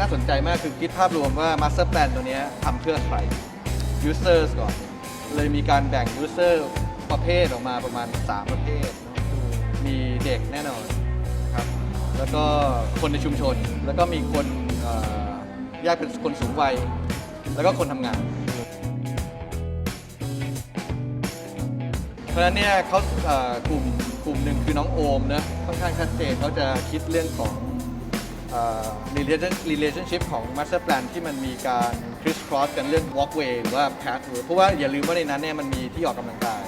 น่าสนใจมากคือคิดภาพรวมว่า Master Plan ตัวนี้ทำเพื่อใคร Users ก่อน เลยมีการแบ่ง User ประเภทออกมาประมาณ 3 ประเภทเนอะมีเด็กแน่นอนครับแล้วก็คนในชุมชน แล้วก็มีคนอ่อแยกเป็นคนสูงวัย แล้วก็คนทำงาน เพราะฉะนั้นเนี่ยเขาอ่อกลุ่มกลุ่มหนึ่งคือน้องโอมนะค่อนข้างชัดเจนเขาจะคิดเรื่องของ relationship ของ master plan ที่มันมีการ criss cross กันเรื่อง walkway หรือว่า pathway เพราะว่าอย่าลืมว่าในนั้นเนี่ยมันมีที่ออกกำลังกาย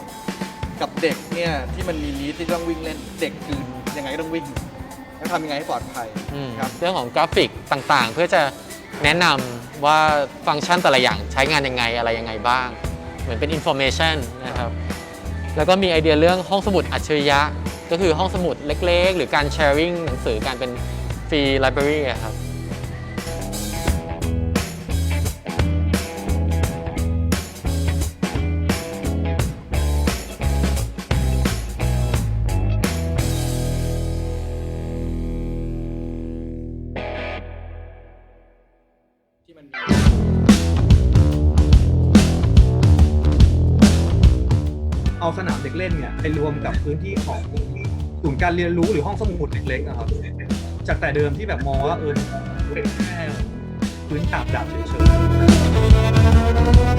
กับเด็กเนี่ยที่มันมีนี้ที่ต้องวิ่งเล่นเด็กคือยังไงก็ต้องวิ่งแล้วทำยังไงให้ปลอดภัยอืมครับเรื่องของกราฟิกต่างๆ เพื่อจะแนะนำว่าฟังก์ชันแต่ละอย่างใช้งานยังไงอะไรยังไงบ้าง เหมือนเป็น information นะครับ แล้วก็มีไอเดียเรื่องห้องสมุดอัจฉริยะ ก็คือห้องสมุดเล็ก ๆ หรือการ sharing หนังสือการเป็น ฟรี library อะครับที่มันเอาสนามเด็กเล่นเนี่ยไปรวมกับพื้นที่ของศูนย์การเรียนรู้หรือห้องสมุดเล็กๆนะครับ จากแต่เดิมที่แบบมองว่าเออเป็นแค่พื้นฉาบดาบเฉยๆ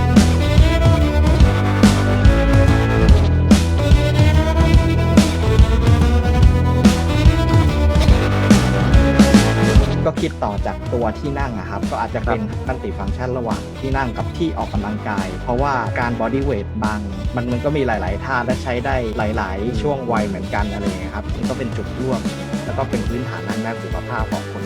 ต่อจากตัวที่นั่งอะครับ ก็อาจจะเป็นมัลติฟังก์ชันระหว่างที่นั่งกับที่ออกกำลังกาย เพราะว่าการบอดี้เวทบางมันมันก็มีหลาย ๆ ท่าและใช้ได้หลาย ๆ ช่วงวัยเหมือนกันอะไรอย่างเงี้ยครับมันก็เป็นจุดร่วม แล้วก็เป็นพื้นฐานทางด้านสุขภาพของคน